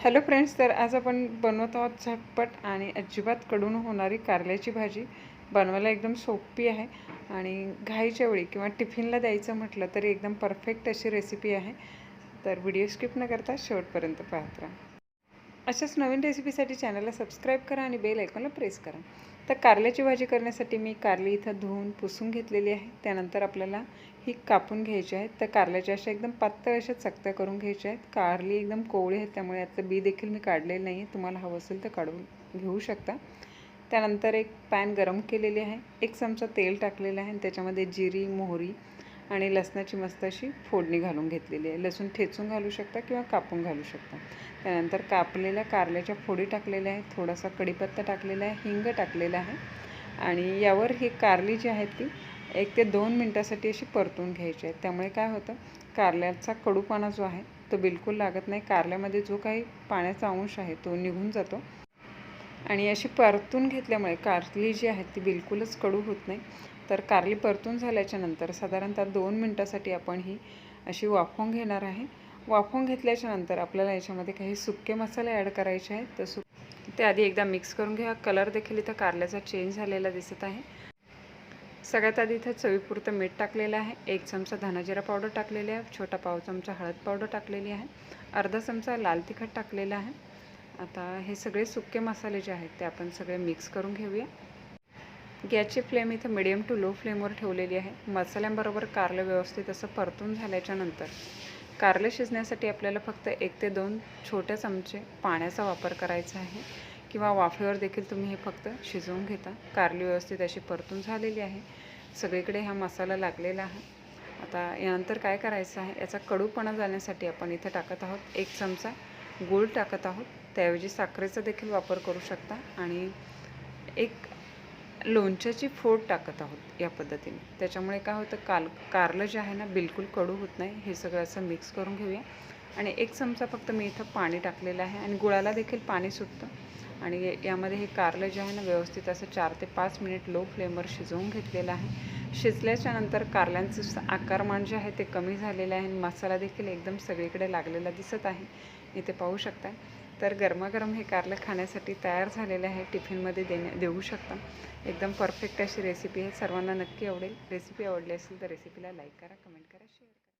Hello friends तर आज आपण बनवत आहोत झटपट आणि अजिबात कडून होणारी कारल्याची भाजी. बनवायला एकदम सोपी आहे आणि घाईच्या वेळी किंवा टिफिनला द्यायचं म्हटलं तरी एकदम परफेक्ट अशी रेसिपी आहे. तर व्हिडिओ स्किप न करता शेवटपर्यंत पाहत राहा. अशाच नवीन रेसिपीसाठी चॅनलला सबस्क्राईब करा आणि बेल ऐकूनला प्रेस करा. तर कारल्याची भाजी करण्यासाठी मी कारली इथं धुवून पुसून घेतलेली आहे. त्यानंतर आपल्याला ही कापून घ्यायची आहे. तर कारल्याच्या अशा एकदम पातळ अशा चकत्या करून घ्यायच्या आहेत. कारली एकदम कोवळी आहेत त्यामुळे यातलं बी देखील मी काढलेलं नाही आहे तुम्हाला हवं असेल तर काढून घेऊ शकता. त्यानंतर एक पॅन गरम केलेली आहे. एक चमचा तेल टाकलेलं आहे आणि त्याच्यामध्ये जिरी मोहरी आणि लसणाची मस्त अशी फोडणी घालून घेतलेली आहे. लसूण ठेचून घालू शकता किंवा कापून घालू शकता. त्यानंतर कापलेल्या कारल्याच्या फोडी टाकलेल्या आहेत. थोडासा कढीपत्ता टाकलेला आहे हिंग टाकलेला आहे. आणि यावर ही कारली जी आहे ती एक ते दोन मिनटासाठी अशी परतून घ्यायची आहे. त्यामुळे काय होतं कारल्याचा कडूपणा जो आहे तो बिलकुल लागत नाही. कारल्यामध्ये जो काही पाण्याचा अंश आहे तो निघून जातो. आणि अशी परतून घेतल्यामुळे कारली जी आहे ती बिलकुलच कडू होत नाही. तर कारली परतून झाल्याच्यानंतर साधारणतः दोन मिनटासाठी आपण ही अशी वाफवून घेणार आहे. वाफवून घेतल्याच्यानंतर आपल्याला याच्यामध्ये काही सुके मसाले ॲड करायचे आहेत. तर सु ते आधी एकदा मिक्स करून घ्या. कलर देखील इथं कारल्याचा चेंज झालेला दिसत आहे. सगळ्यात आधी इथं चवीपुरतं मीठ टाकलेलं आहे. एक चमचा धनाजिरा पावडर टाकलेली आहे. छोटा पाव चमचा हळद पावडर टाकलेली आहे. अर्धा चमचा लाल तिखट टाकलेला आहे. आता हे सगळे सुके मसाले जे आहेत ते आपण सगळे मिक्स करून घेऊया. गॅसची फ्लेम इथं मिडियम टू लो फ्लेमवर ठेवलेली आहे. मसाल्यांबरोबर कारलं व्यवस्थित असं परतून झाल्याच्यानंतर कारलं शिजण्यासाठी आपल्याला फक्त एक ते दोन छोटे चमचे पाण्याचा वापर करायचा आहे किंवा वाफेवर देखील तुम्ही हे फक्त शिजवून घेता. कारली व्यवस्थित अशी परतून झालेली आहे. सगळीकडे हा मसाला लागलेला आहे. आता यानंतर काय करायचं आहे? याचा कडूपणा जाण्यासाठी आपण इथं टाकत आहोत एक चमचा गूळ टाकत आहोत. त्याऐवजी साखरेचा देखील वापर करू शकता आणि एक लोणच्याची फोड टाकत आहोत या पद्धतीने. त्याच्यामुळे काय होतं काल कारलं जे आहे ना बिलकुल कडू होत नाही. हे सगळं असं मिक्स करून घेऊया. आणि एक चमचा फक्त मी इथं पाणी टाकलेलं आहे आणि गुळाला देखील पाणी सुटतं. आणि यामध्ये हे कारलं जे आहे ना व्यवस्थित असं चार ते पाच मिनिट लो फ्लेमवर शिजवून घेतलेलं आहे. शिजल्याच्या नंतर कारल्यांचं आकारमान जे आहे ते कमी झालेलं आहे आणि मसाला देखील एकदम सगळीकडे लागलेला दिसत आहे. इथे पाहू शकता तर गरमागरम हे कारलं खाण्यासाठी तयार झालेलं आहे. टिफिनमध्ये देण्या देऊ शकता. एकदम परफेक्ट अशी रेसिपी आहे. सर्वांना नक्की आवडेल. रेसिपी आवडली असेल तर रेसिपीला लाईक करा कमेंट करा शेअर